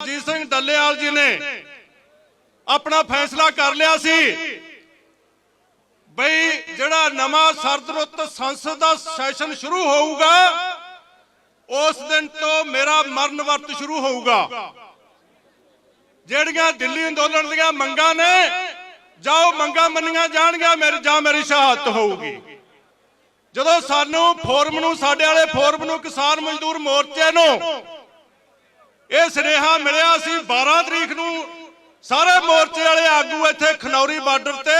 ਜੀਤ ਸਿੰਘ ਡੱਲੇਵਾਲ ਜੀ ਨੇ ਆਪਣਾ ਫੈਸਲਾ ਕਰ ਲਿਆ ਸੀ ਬਈ ਜਿਹੜਾ ਨਵਾਂ ਸਰਦ ਸੰਸਦ ਦਾ ਸੈਸ਼ਨ ਸ਼ੁਰੂ ਹੋਊਗਾ, ਉਸ ਦਿਨ ਤੋਂ ਮੇਰਾ ਮਰਨ ਵਰਤ ਸ਼ੁਰੂ ਹੋਊਗਾ। ਜਿਹੜੀਆਂ ਦਿੱਲੀ ਅੰਦੋਲਨ ਦੀਆਂ ਮੰਗਾਂ ਨੇ ਜਾਓ ਮੰਗਾਂ ਮੰਨੀਆਂ ਜਾਣਗੀਆਂ, ਮੇਰੀ ਜਾਂ ਮੇਰੀ ਸ਼ਹਾਦਤ ਹੋਊਗੀ। ਜਦੋਂ ਸਾਨੂੰ ਫੋਰਮ ਨੂੰ, ਸਾਡੇ ਵਾਲੇ ਫੋਰਮ ਨੂੰ ਕਿਸਾਨ ਮਜ਼ਦੂਰ ਮੋਰਚੇ ਨੂੰ ਇਹ ਸੁਨੇਹਾ ਮਿਲਿਆ ਸੀ 12 ਤਰੀਕ ਨੂੰ। ਸਾਰੇ ਮੋਰਚੇ ਵਾਲੇ ਆਗੂ ਇੱਥੇ ਖਨੌਰੀ ਬਾਰਡਰ ਤੇ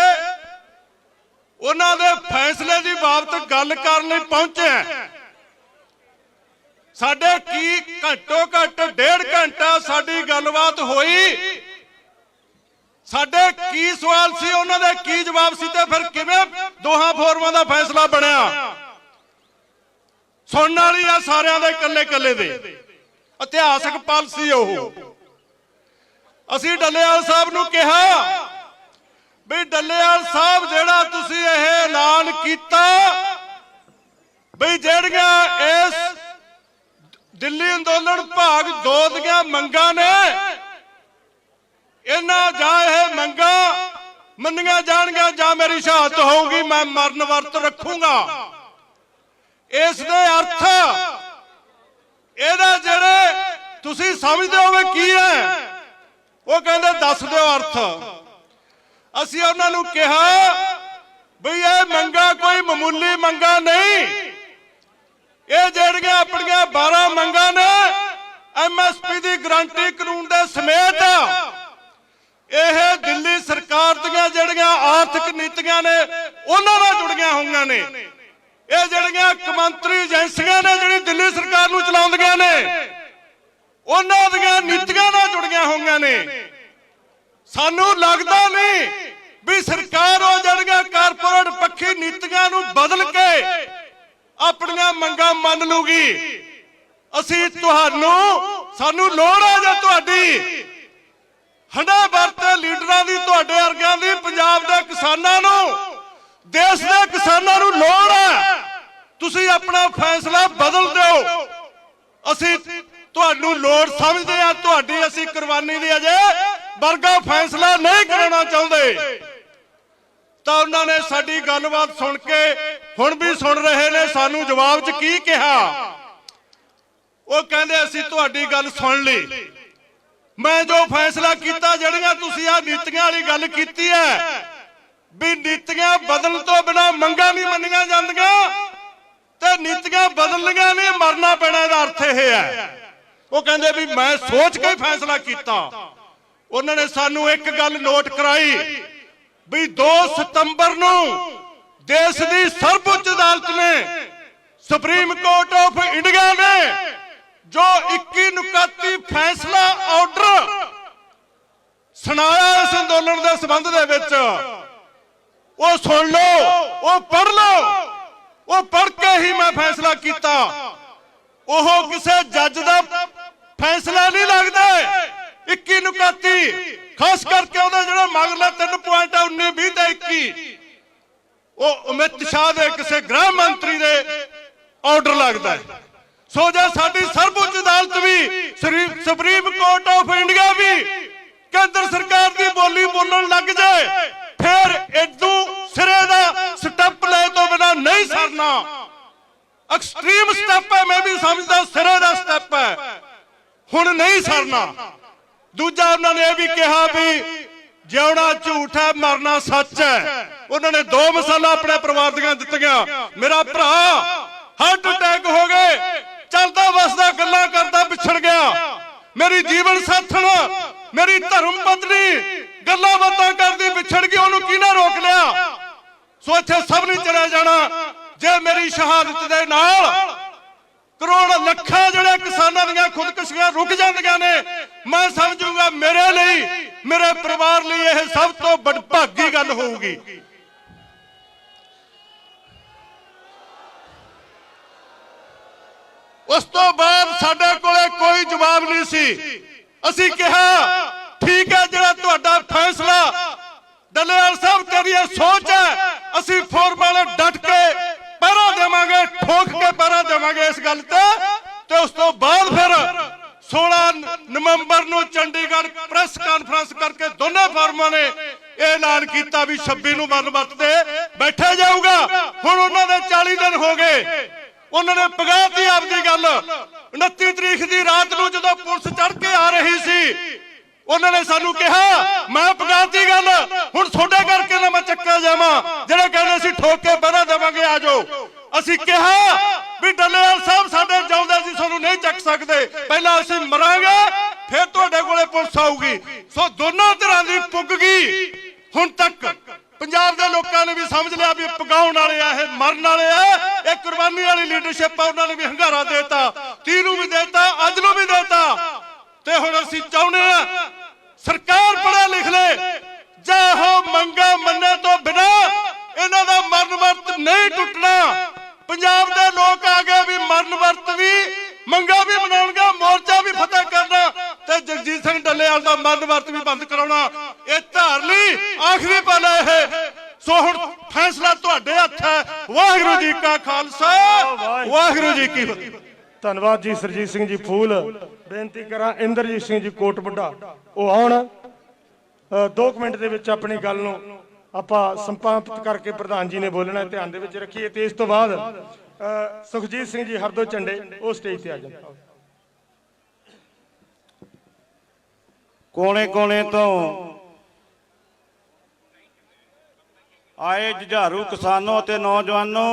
ਉਹਨਾਂ ਦੇ ਫੈਸਲੇ ਦੀ ਬਾਬਤ ਗੱਲ ਕਰਨ ਲਈ ਪਹੁੰਚੇ ਸਾਡੇ ਕੀ ਘੱਟੋ ਘੱਟ ਡੇਢ ਘੰਟਾ ਸਾਡੀ ਗੱਲਬਾਤ ਹੋਈ। ਸਾਡੇ ਕੀ ਸਵਾਲ ਸੀ, ਉਹਨਾਂ ਦੇ ਕੀ ਜਵਾਬ ਸੀ ਤੇ ਫਿਰ ਕਿਵੇਂ ਦੋਹਾਂ ਫੋਰਮਾਂ ਦਾ ਫੈਸਲਾ ਬਣਿਆ? ਸੁਣਨ ਵਾਲੀ ਆ ਸਾਰਿਆਂ ਦੇ ਇਕੱਲੇ ਇਕੱਲੇ ਦੇ। ਇਤਿਹਾਸਕ ਪਾਲਸੀ ਉਹ। ਅਸੀਂ ਡੱਲੇਵਾਲ ਸਾਹਿਬ ਨੂੰ ਕਿਹਾ ਵੀ ਡੱਲੇਵਾਲ ਸਾਹਿਬ ਜਿਹੜਾ ਤੁਸੀਂ ਇਹ ਐਲਾਨ ਕੀਤਾ ਵੀ ਜਿਹੜੀਆਂ ਇਸ ਦਿੱਲੀ ਅੰਦੋਲਨ ਭਾਗ 2 ਦੀਆਂ ਮੰਗਾਂ ਨੇ, ਇਹਨਾਂ ਜਾਂ ਇਹ ਮੰਗਾਂ ਮੰਨੀਆਂ ਜਾਣਗੀਆਂ ਜਾਂ ਮੇਰੀ ਸ਼ਹਾਦਤ ਹੋਊਗੀ, ਮੈਂ ਮਰਨ ਵਰਤ ਰੱਖੂੰਗਾ। ਇਸ ਦੇ ਅਰਥ ਇਹਦਾ ਜਿਹੜੇ ਤੁਸੀਂ ਸਮਝਦੇ ਹੋਵੇ ਕੀ ਹੈ? ਉਹ ਕਹਿੰਦੇ, ਦੱਸ ਦਿਓ ਅਰਥ। ਅਸੀਂ ਉਹਨਾਂ ਨੂੰ ਕਿਹਾ ਵੀ ਇਹ ਮੰਗਾ ਕੋਈ ਮਾਮੂਲੀ ਮੰਗਾ ਨਹੀਂ। ਇਹ ਜਿਹੜੀਆਂ ਆਪਣੀਆਂ 12 ਮੰਗਾਂ ਨੇ ਐਮਐਸਪੀ ਦੀ ਗਰੰਟੀ ਕਾਨੂੰਨ ਦੇ ਸਮੇਤ, ਇਹ ਦਿੱਲੀ ਸਰਕਾਰ ਦੀਆਂ ਜਿਹੜੀਆਂ ਆਰਥਿਕ ਨੀਤੀਆਂ ਨੇ, ਉਹਨਾਂ ਨਾਲ ਜੁੜੀਆਂ ਹੋਈਆਂ ਨੇ। ਇਹ ਜਿਹੜੀਆਂ ਕਮੰਤਰੀ ਏਜੰਸੀਆਂ ਨੇ ਜਿਹੜੀ ਦਿੱਲੀ ਸਰਕਾਰ ਨੂੰ ਚਲਾਉਂਦੀਆਂ ਨੇ, ਉਹਨਾਂ ਦੀਆਂ ਨੀਤੀਆਂ ਨਾਲ ਜੁੜੀਆਂ ਹੋਈਆਂ ਨੇ। ਸਾਨੂੰ ਲੱਗਦਾ ਨਹੀਂ ਵੀ ਸਰਕਾਰ ਉਹ ਜਿਹੜੀਆਂ ਕਾਰਪੋਰੇਟ ਪੱਖੀ ਨੀਤੀਆਂ ਨੂੰ ਬਦਲ ਕੇ ਆਪਣੀਆਂ ਮੰਗਾਂ ਮੰਨ ਲੂਗੀ। ਅਸੀਂ ਤੁਹਾਨੂੰ, ਸਾਨੂੰ ਲੋੜ ਹੈ ਜੇ ਤੁਹਾਡੀ ਹੰਡਾ ਵਰਤੇ ਲੀਡਰਾਂ ਦੀ, ਤੁਹਾਡੇ ਵਰਗਿਆਂ ਦੀ, ਪੰਜਾਬ ਦੇ ਕਿਸਾਨਾਂ ਨੂੰ, ਦੇਸ਼ ਦੇ ਕਿਸਾਨਾਂ ਨੂੰ ਲੋੜ ਹੈ। ਤੁਸੀਂ ਆਪਣਾ ਫੈਸਲਾ ਬਦਲ ਦਿਓ। ਅਸੀਂ ਤੁਹਾਨੂੰ ਲੋੜ ਸਮਝਦੇ ਆ ਤੁਹਾਡੀ ਅਸੀਂ ਕੁਰਬਾਨੀ ਦੀ ਅਜੇ ਵਰਗਾ ਫੈਸਲਾ ਨਹੀਂ ਕਰਨਾ ਚਾਹੁੰਦੇ। ਤਾਂ ਉਹਨਾਂ ਨੇ ਸਾਡੀ ਗੱਲਬਾਤ ਸੁਣ ਕੇ ਹੁਣ ਵੀ ਸੁਣ ਰਹੇ ਨੇ, ਸਾਨੂੰ ਜਵਾਬ 'ਚ ਕੀ ਕਿਹਾ? ਉਹ ਕਹਿੰਦੇ, ਅਸੀਂ ਤੁਹਾਡੀ ਗੱਲ ਸੁਣ ਲਈ। ਮੈਂ ਜੋ ਫੈਸਲਾ ਕੀਤਾ, ਜਿਹੜੀਆਂ ਤੁਸੀਂ ਆ ਨੀਤੀਆਂ ਵਾਲੀ ਗੱਲ ਕੀਤੀ ਹੈ, ਵੀ ਨੀਤੀਆਂ ਬਦਲਣ ਤੋਂ ਬਿਨਾ ਮੰਗਾਂ ਨਹੀਂ ਮੰਨੀਆਂ ਜਾਂਦੀਆਂ ਤੇ ਨੀਤੀਆਂ ਬਦਲਣੀਆਂ ਨੇ ਮਰਨਾ ਪੈਣਾ ਇਹਦਾ ਅਰਥ ਇਹ ਹੈ। ਉਹ ਕਹਿੰਦੇ ਵੀ ਮੈਂ ਸੋਚ ਕੇ ਫੈਸਲਾ ਕੀਤਾ। ਉਹਨਾਂ ਨੇ ਸਾਨੂੰ ਇੱਕ ਗੱਲ ਨੋਟ ਕਰਾਈ ਵੀ 2 ਸਤੰਬਰ ਨੂੰ ਦੇਸ਼ ਦੀ ਸਰਵਉੱਚ ਅਦਾਲਤ ਨੇ ਸੁਪਰੀਮ ਕੋਰਟ ਆਫ ਇੰਡੀਆ ਨੇ ਜੋ 21 ਨੁਕਾਤੀ ਫੈਸਲਾ ਆਰਡਰ ਸੁਣਾਇਆ ਇਸ ਅੰਦੋਲਨ ਦੇ ਸੰਬੰਧ ਦੇ ਵਿੱਚ। ਉਹ ਸੁਣ ਲਓ, ਉਹ ਪੜ੍ਹ ਲਓ ਉਹ ਪੜ੍ਹ ਕੇ ਹੀ ਮੈਂ ਫੈਸਲਾ ਕੀਤਾ। ਉਹ ਕਿਸੇ ਜੱਜ ਦਾ ਫੈਸਲਾ ਨਹੀਂ ਲੱਗਦਾ। 21 ਨੁਕਾਤੀ। ਖਾਸ ਕਰਕੇ ਉਹਦੇ ਜਿਹੜੇ ਮਗਲੇ ਤਿੰਨ ਪੁਆਇੰਟ ਆ 19 20 ਤੇ 21 ਉਹ ਅਮਿਤ ਸ਼ਾਹ ਦੇ ਕਿਸੇ ਗ੍ਰਹਿ ਮੰਤਰੀ ਦੇ ਆਰਡਰ ਲੱਗਦਾ ਹੈ। ਸੋ ਜੇ ਸਾਡੀ ਸਰਵਉੱਚ ਅਦਾਲਤ ਵੀ ਸੁਪਰੀਮ ਕੋਰਟ ਆਫ ਇੰਡੀਆ ਵੀ ਕੇਂਦਰ ਸਰਕਾਰ ਦੀ ਬੋਲੀ ਬੋਲਣ ਲੱਗ ਜਾਏ, ਫਿਰ ਇਦੋਂ ਸਿਰੇ ਦਾ ਸਟੈਪ ਲੈ ਤੋਂ ਬਿਨਾ ਨਹੀਂ ਸਰਨਾ। ਐਕਸਟ੍ਰੀਮ ਸਟੈਪ ਹੈ, ਮੈਂ ਵੀ ਸਮਝਦਾ ਸਿਰੇ ਦਾ ਸਟੈਪ ਹੈ। ਹੁਣ ਨਹੀਂ ਸਰਨਾ। ਦੂਜਾ ਉਹਨਾਂ ਨੇ ਇਹ ਵੀ ਕਿਹਾ ਵੀ ਜਿਉਣਾ ਝੂਠ ਹੈ, ਮਰਨਾ ਸੱਚ ਹੈ। ਉਹਨਾਂ ਨੇ ਦੋ ਮਿਸਾਲਾਂ ਆਪਣੇ ਪਰਿਵਾਰ ਦੀਆਂ ਦਿੱਤੀਆਂ। ਮੇਰਾ ਭਰਾ ਹਾਰਟ ਅਟੈਕ ਹੋ ਗਏ। ਚੱਲਦਾ, ਵਸਦਾ, ਗੱਲਾਂ ਕਰਦਾ ਵਿਛੜ ਗਿਆ। ਮੇਰੀ ਜੀਵਨ ਸਾਥਣ, ਮੇਰੀ ਧਰਮ ਪਤਨੀ ਗੱਲਾਂ ਬਾਤਾਂ ਕਰਦੀ ਵਿਛੜ ਗਈ, ਉਹਨੂੰ ਕਿਹਨੇ ਰੋਕ ਲਿਆ? ਸੋ ਇੱਥੇ ਸਭ ਨੇ ਚਲਾ ਜਾਣਾ। ਜੇ ਮੇਰੀ ਸ਼ਹਾਦਤ ਦੇ ਨਾਲ ਕਰੋੜ ਲੱਖਾਂ ਜਿਹੜੇ ਕਿਸਾਨਾਂ ਦੀਆਂ ਖੁਦਕੁਸ਼ੀਆਂ ਰੁਕ ਜਾਂਦੀਆਂ ਨੇ, ਮੈਂ ਸਮਝੂਗਾ ਮੇਰੇ ਲਈ, ਮੇਰੇ ਪਰਿਵਾਰ ਲਈ ਇਹ ਸਭ ਤੋਂ ਬੜਭਾਗੀ ਗੱਲ ਹੋਊਗੀ। ਉਸ ਤੋਂ ਬਾਅਦ ਸਾਡੇ ਕੋਲੇ ਕੋਈ ਜਵਾਬ ਨਹੀਂ ਸੀ। ਅਸੀਂ ਕਿਹਾ, ਠੀਕ ਹੈ, ਜਿਹੜਾ ਤੁਹਾਡਾ ਫੈਸਲਾ ਦਲੇਵਾਲ ਸਾਹਿਬ ਤੇਰੀ ਸੋਚ ਹੈ ਅਸੀਂ ਫੋਰਮ ਡਟ ਕੇ ਪਹਿਰਾ ਦੇਵਾਂਗੇ, ਠੋਕ ਕੇ ਪਹਿਰਾ ਦੇਵਾਂਗੇ ਇਸ ਗੱਲ ਤੇ। ਤੇ ਉਸ ਤੋਂ ਬਾਅਦ ਫਿਰ 16 ਨਵੰਬਰ ਨੂੰ ਚੰਡੀਗੜ੍ਹ ਪ੍ਰੈਸ ਕਾਨਫਰੰਸ ਕਰਕੇ ਦੋਨੇ ਫਾਰਮਾਂ ਨੇ ਇਹ ਐਲਾਨ ਕੀਤਾ ਵੀ 26 ਨੂੰ ਬੰਦੋਬਸਤ ਤੇ ਬੈਠਿਆ ਜਾਊਗਾ। ਹੁਣ ਉਹਨਾਂ ਦੇ 40 ਦਿਨ ਹੋ ਗਏ। ਉਹਨਾਂ ਨੇ ਪਗਾਤੀ ਆਪਦੀ ਗੱਲ 29 ਤਰੀਕ ਦੀ ਰਾਤ ਨੂੰ ਜਦੋਂ ਪੁਲਿਸ ਚੜ ਕੇ ਆ ਰਹੀ ਸੀ ਉਹਨਾਂ ਨੇ ਸਾਨੂੰ ਕਿਹਾ, ਮੈਂ ਪਗਾਤੀ ਗੱਲ, ਹੁਣ ਤੁਹਾਡੇ ਕਰਕੇ ਨਾ ਮੈਂ ਚੱਕਾ ਜਾਵਾਂ। ਜਿਹੜੇ ਕਹਿੰਦੇ ਸੀ, ਠੋਕ ਕੇ ਪਹਿਰਾ ਦੇਵਾਂਗੇ, ਆ ਜਾਓ। ਅਸੀਂ ਕਿਹਾ ਵੀ ਡੱਲੇਵਾਲ ਸਾਹਿਬ ਸਾਡੇ ਜਿਉਂਦੇ ਸੀ ਤੁਹਾਨੂੰ ਨਹੀਂ ਚੱਕ ਸਕਦੇ। ਪਹਿਲਾਂ ਅਸੀਂ ਮਰਾਂਗੇ, ਫਿਰ ਤੁਹਾਡੇ ਕੋਲੇ ਪੁਲਿਸ ਆਊਗੀ। ਸੋ ਦੋਨੋਂ ਤਰ੍ਹਾਂ ਦੀ ਪੁੱਗ ਗਈ। ਹੁਣ ਤੱਕ ਪੰਜਾਬ ਦੇ ਲੋਕਾਂ ਨੇ ਵੀ ਸਮਝ ਲਿਆ ਵੀ ਇਹ ਪਗਾਉਣ ਵਾਲੇ ਆ, ਇਹ ਮਰਨ ਵਾਲੇ ਆ। ਇਹ ਕੁਰਬਾਨੀ ਵਾਲੀ ਲੀਡਰਸ਼ਿਪ ਆ, ਉਹਨਾਂ ਨੇ ਵੀ ਹੰਗਾਰਾ ਦੇਤਾ। ਤੀ ਨੂੰ ਵੀ ਦੇਤਾ, ਅੱਜ ਨੂੰ ਵੀ ਦੇਤਾ। ਤੇ ਹੁਣ ਅਸੀਂ ਚਾਹੁੰਦੇ ਆ ਸਰਕਾਰ ਪੜ੍ਹੇ ਲਿਖ। ਲੈ ਜਾਂ ਉਹ ਮੰਗਾ ਮੰਨੇ ਤੋਂ ਬਿਨਾ ਇਹਨਾਂ ਦਾ ਮਰਨ ਵਰਤ ਨਹੀਂ ਟੁੱਟਣਾ। ਪੰਜਾਬ ਦੇ ਲੋਕ ਆ ਗਏ ਵੀ ਮਰਨ ਵਰਤ ਵੀ, ਮੰਗਾ ਵੀ ਮਨਾਉਣਗੇ, ਮੋਰਚਾ ਵੀ ਫਤਿਹ ਕਰਨਾ ਤੇ ਜਗਜੀਤ ਸਿੰਘ ਡੱਲੇਵਾਲ ਦਾ ਮਰਨ ਵਰਤ ਵੀ ਬੰਦ ਕਰਾਉਣਾ। ਇਹ ਧਾਰਲੀ ਆਖਰੀ ਪਲ ਹੈ ਇਹ। ਸੋ ਹੁਣ ਫੈਸਲਾ ਤੁਹਾਡੇ ਹੱਥ ਹੈ। ਵਾਹਿਗੁਰੂ ਜੀ ਕਾ ਖਾਲਸਾ, ਵਾਹਿਗੁਰੂ ਜੀ ਕੀ ਫਤਿਹ। ਧੰਨਵਾਦ ਜੀ ਸਰਜੀਤ ਸਿੰਘ ਜੀ ਫੂਲ। ਬੇਨਤੀ ਕਰਾਂ ਇੰਦਰਜੀਤ ਸਿੰਘ ਜੀ ਕੋਟ ਵੱਡਾ ਉਹ ਆਉਣ। 2 ਮਿੰਟ ਦੇ ਵਿੱਚ ਆਪਣੀ ਗੱਲ ਨੂੰ ਆਪਾਂ ਸੰਪਾਦਿਤ ਕਰਕੇ ਪ੍ਰਧਾਨ ਜੀ ਨੇ ਬੋਲਣਾ, ਧਿਆਨ ਦੇ ਵਿੱਚ ਰੱਖੀਏ ਤੇ ਇਸ ਤੋਂ ਬਾਅਦ ਸੁਖਜੀਤ ਸਿੰਘ ਜੀ ਹਰਦੋ ਝੰਡੇ, ਉਹ ਸਟੇਜ ਤੇ ਆ ਜਾਣ। ਕੋਨੇ ਕੋਨੇ ਤੋਂ ਆਏ ਜੁਝਾਰੂ ਕਿਸਾਨੋ ਅਤੇ ਨੌਜਵਾਨੋ,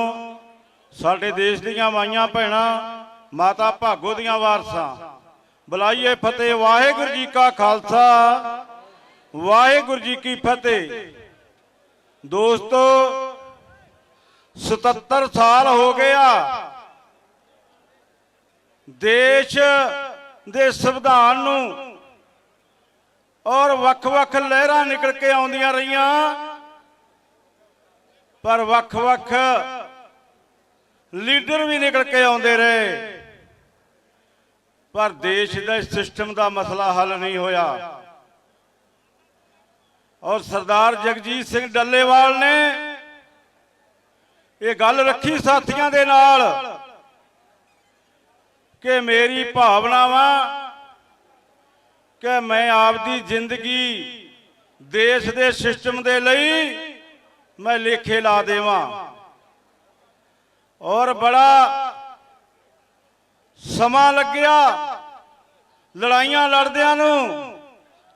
ਸਾਡੇ ਦੇਸ਼ ਦੀਆਂ ਮਾਈਆਂ ਭੈਣਾਂ ਮਾਤਾ ਭਾਗੋ ਦੀਆਂ ਵਾਰਸਾਂ। ਬੁਲਾਈਏ ਫਤਿਹ, ਵਾਹਿਗੁਰੂ ਜੀ ਕਾ ਖਾਲਸਾ। ਵਾਹਿਗੁਰੂ ਜੀ ਕੀ ਫਤਿਹ। ਦੋਸਤੋ 77 ਸਾਲ ਹੋ ਗਿਆ ਦੇਸ਼ ਦੇ ਸੰਵਿਧਾਨ ਨੂੰ ਔਰ ਵੱਖ-ਵੱਖ ਲਹਿਰਾਂ ਨਿਕਲ ਕੇ ਆਉਂਦੀਆਂ ਰਹੀਆਂ। ਪਰ ਵੱਖ-ਵੱਖ ਲੀਡਰ ਵੀ ਨਿਕਲ ਕੇ ਆਉਂਦੇ ਰਹੇ। ਪਰ ਦੇਸ਼ ਦੇ ਸਿਸਟਮ ਦਾ ਮਸਲਾ ਹੱਲ ਨਹੀਂ ਹੋਇਆ। ਔਰ ਸਰਦਾਰ ਜਗਜੀਤ ਸਿੰਘ ਡੱਲੇਵਾਲ ਨੇ ਇਹ ਗੱਲ ਰੱਖੀ ਸਾਥੀਆਂ ਦੇ ਨਾਲ ਕਿ ਮੇਰੀ ਭਾਵਨਾਵਾਂ ਕਿ ਮੈਂ ਆਪਦੀ ਜ਼ਿੰਦਗੀ ਦੇਸ਼ ਦੇ ਸਿਸਟਮ ਦੇ ਲਈ ਮੈਂ ਲੇਖੇ ਲਾ ਦੇਵਾਂ। ਔਰ ਬੜਾ ਸਮਾਂ ਲੱਗਿਆ। ਲੜਾਈਆਂ ਲੜਦਿਆਂ ਨੂੰ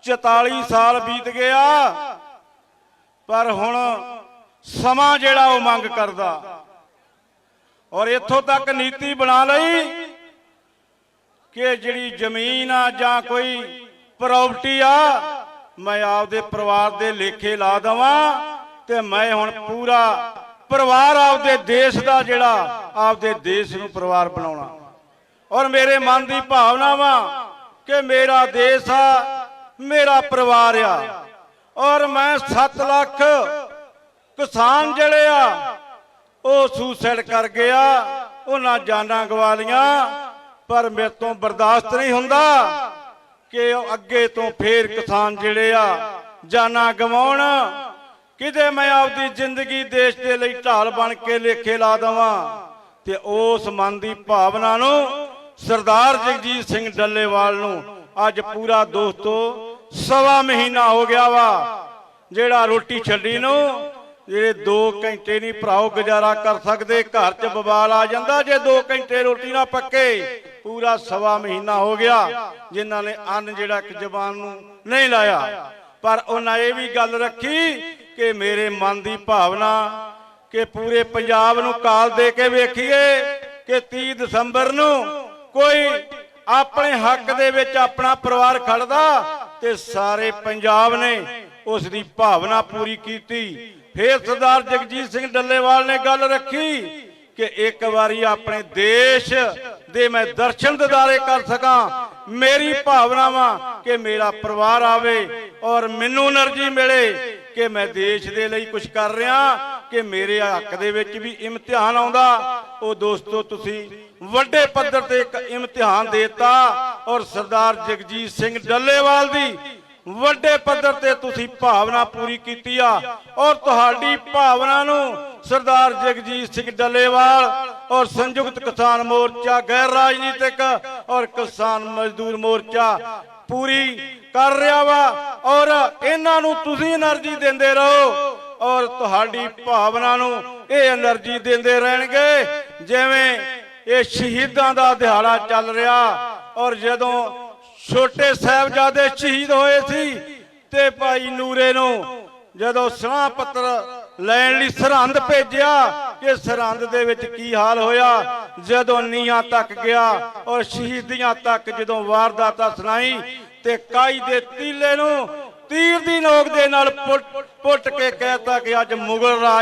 44 ਸਾਲ ਬੀਤ ਗਿਆ। ਪਰ ਹੁਣ ਸਮਾਂ ਜਿਹੜਾ ਉਹ ਮੰਗ ਕਰਦਾ। ਔਰ ਇੱਥੋਂ ਤੱਕ ਨੀਤੀ ਬਣਾ ਲਈ ਕਿ ਜਿਹੜੀ ਜ਼ਮੀਨ ਆ ਜਾਂ ਕੋਈ ਪ੍ਰਾਪਰਟੀ ਆ, ਮੈਂ ਆਪਦੇ ਪਰਿਵਾਰ ਦੇ ਲੇਖੇ ਲਾ ਦਵਾਂ ਤੇ ਮੈਂ ਹੁਣ ਪੂਰਾ ਪਰਿਵਾਰ ਆਪਦੇ ਦੇਸ਼ ਦਾ ਜਿਹੜਾ ਆਪਦੇ ਦੇਸ਼ ਨੂੰ ਪਰਿਵਾਰ ਬਣਾਉਣਾ। ਔਰ ਮੇਰੇ ਮਨ ਦੀ ਭਾਵਨਾ ਵਾ ਕਿ ਮੇਰਾ ਦੇਸ਼ ਆ, ਮੇਰਾ ਪਰਿਵਾਰ ਆ। ਔਰ ਮੈਂ 7 ਲੱਖ ਕਿਸਾਨ ਜਿਹੜੇ ਆ, ਉਹ ਸੁਸਾਈਡ ਕਰ ਗਿਆ ਉਹਨਾਂ ਜਾਨਾਂ ਗਵਾ ਲੀਆਂ ਪਰ ਮੇਰੇ ਤੋਂ ਬਰਦਾਸ਼ਤ ਨਹੀਂ ਹੁੰਦਾ ਕਿ ਉਹ ਅੱਗੇ ਤੋਂ ਫੇਰ ਕਿਸਾਨ ਜਿਹੜੇ ਆ, ਜਾਨਾਂ ਗਵਾਉਣ। ਕਿਤੇ ਮੈਂ ਆਪਦੀ ਜ਼ਿੰਦਗੀ ਦੇਸ਼ ਦੇ ਲਈ ਢਾਲ ਬਣ ਕੇ ਲੇਖੇ ਲਾ ਦਵਾਂ ਤੇ ਉਸ ਮਨ ਦੀ ਭਾਵਨਾ ਨੂੰ ਸਰਦਾਰ ਜਗਜੀਤ ਸਿੰਘ ਡੱਲੇਵਾਲ ਨੂੰ ਅੱਜ ਪੂਰਾ ਦੋਸਤੋ ਸਵਾ ਮਹੀਨਾ ਹੋ ਗਿਆ ਵਾ, ਜਿਹੜਾ ਰੋਟੀ ਛੱਡੀ ਨੂੰ ਜਿਹੜੇ 2 ਘੰਟੇ ਨਹੀਂ ਭਰਾਓ ਗੁਜ਼ਾਰਾ ਕਰ ਸਕਦੇ, ਘਰ 'ਚ ਬਵਾਲ ਆ ਜਾਂਦਾ ਜੇ 2 ਘੰਟੇ ਰੋਟੀ ਨਾ ਪੱਕੇ। ਪੂਰਾ ਸਵਾ ਮਹੀਨਾ ਹੋ ਗਿਆ, ਜਿਨ੍ਹਾਂ ਨੇ ਅੰਨ ਜਿਹੜਾ ਇੱਕ ਜ਼ਬਾਨ ਨੂੰ ਨਹੀਂ ਲਾਇਆ। ਪਰ ਉਹਨਾਂ ਇਹ ਵੀ ਗੱਲ ਰੱਖੀ ਕਿ ਮੇਰੇ ਮਨ ਦੀ ਭਾਵਨਾ ਕਿ ਪੂਰੇ ਪੰਜਾਬ ਨੂੰ ਕਾਲ ਦੇ ਕੇ ਵੇਖੀਏ ਕਿ 30 ਦਸੰਬਰ ਨੂੰ ਕੋਈ ਆਪਣੇ ਹੱਕ ਦੇ ਵਿੱਚ ਆਪਣਾ ਪਰਿਵਾਰ ਖੜਦਾ ਤੇ ਸਾਰੇ ਪੰਜਾਬ ਨੇ ਉਸ ਦੀ ਭਾਵਨਾ ਪੂਰੀ ਕੀਤੀ। ਫਿਰ ਸਰਦਾਰ ਜਗਜੀਤ ਸਿੰਘ ਡੱਲੇਵਾਲ ਨੇ ਗੱਲ ਰੱਖੀ ਕਿ ਇੱਕ ਵਾਰੀ ਆਪਣੇ ਦੇਸ਼ ਦੇ ਮੈਂ ਦਰਸ਼ਨ ਦਿਦਾਰੇ ਕਰ ਸਕਾਂ। ਮੇਰੀ ਭਾਵਨਾਵਾਂ ਕਿ ਮੇਰਾ ਪਰਿਵਾਰ ਆਵੇ ਔਰ ਮੈਨੂੰ એનર્ਜੀ ਮਿਲੇ ਕਿ ਮੈਂ ਦੇਸ਼ ਦੇ ਲਈ ਕੁਝ ਕਰ ਰਿਹਾ। ਕਿ ਮੇਰੇ ਹੱਕ ਦੇ ਵਿੱਚ ਵੀ ਇਮਤਿਹਾਨ ਆਉਂਦਾ। ਉਹ ਦੋਸਤੋ, ਤੁਸੀਂ ਵੱਡੇ ਪੱਧਰ ਤੇ ਇੱਕ ਇਮਤਿਹਾਨ ਦਿੱਤਾ ਔਰ ਸਰਦਾਰ ਜਗਜੀਤ ਸਿੰਘ ਡੱਲੇਵਾਲ ਦੀ ਵੱਡੇ ਪੱਧਰ ਤੇ ਤੁਸੀਂ ਭਾਵਨਾ ਪੂਰੀ ਕੀਤੀ ਆ ਔਰ ਤੁਹਾਡੀ ਭਾਵਨਾ ਨੂੰ ਸਰਦਾਰ ਜਗਜੀਤ ਸਿੰਘ ਡੱਲੇਵਾਲ ਔਰ ਸੰਯੁਕਤ ਕਿਸਾਨ ਮੋਰਚਾ, ਗੈਰ ਰਾਜਨੀਤਿਕ ਔਰ ਕਿਸਾਨ ਮਜ਼ਦੂਰ ਮੋਰਚਾ ਪੂਰੀ ਕਰ ਰਿਹਾ ਵਾ ਔਰ ਇਹਨਾਂ ਨੂੰ ਤੁਸੀਂ એનર્ਜੀ ਦਿੰਦੇ ਰਹੋ। ਔਰ ਤੁਹਾਡੀ ਭਾਵਨਾ ਨੂੰ ਇਹ એનર્ਜੀ ਦਿੰਦੇ ਰਹਿਣਗੇ। ਜਿਵੇਂ ਇਹ ਸ਼ਹੀਦਾਂ ਦਾ ਦਿਹਾੜਾ ਚੱਲ ਰਿਹਾ ਔਰ ਜਦੋਂ ਛੋਟੇ ਸਹਿਬਜ਼ਾਦੇ ਸ਼ਹੀਦ ਹੋਏ ਸੀ ਤੇ ਭਾਈ ਨੂਰੇ ਨੂੰ ਜਦੋਂ ਸਲਾਹ ਪੱਤਰ ਲੈਣ ਲਈ ਸਰਹੰਦ ਭੇਜਿਆ ਕਿ ਸਰਹੰਦ ਦੇ ਵਿੱਚ ਕੀ ਹਾਲ ਹੋਇਆ, ਜਦੋਂ ਨੀਹਾਂ ਤੱਕ ਗਿਆ ਔਰ ਸ਼ਹੀਦੀਆਂ ਤੱਕ ਜਦੋਂ ਵਾਰਦਾਤਾਂ ਸੁਣਾਈ ਤੇ ਕਾਈ ਦੇ ਤੀਲੇ ਨੂੰ ਤੀਰ ਦੀ ਨੋਕ ਦੇ ਨਾਲ ਪੁੱਟ ਪੁੱਟ ਕੇ ਕਹਿਤਾ ਕਿ ਅੱਜ ਮੁਗਲ ਰਾਜ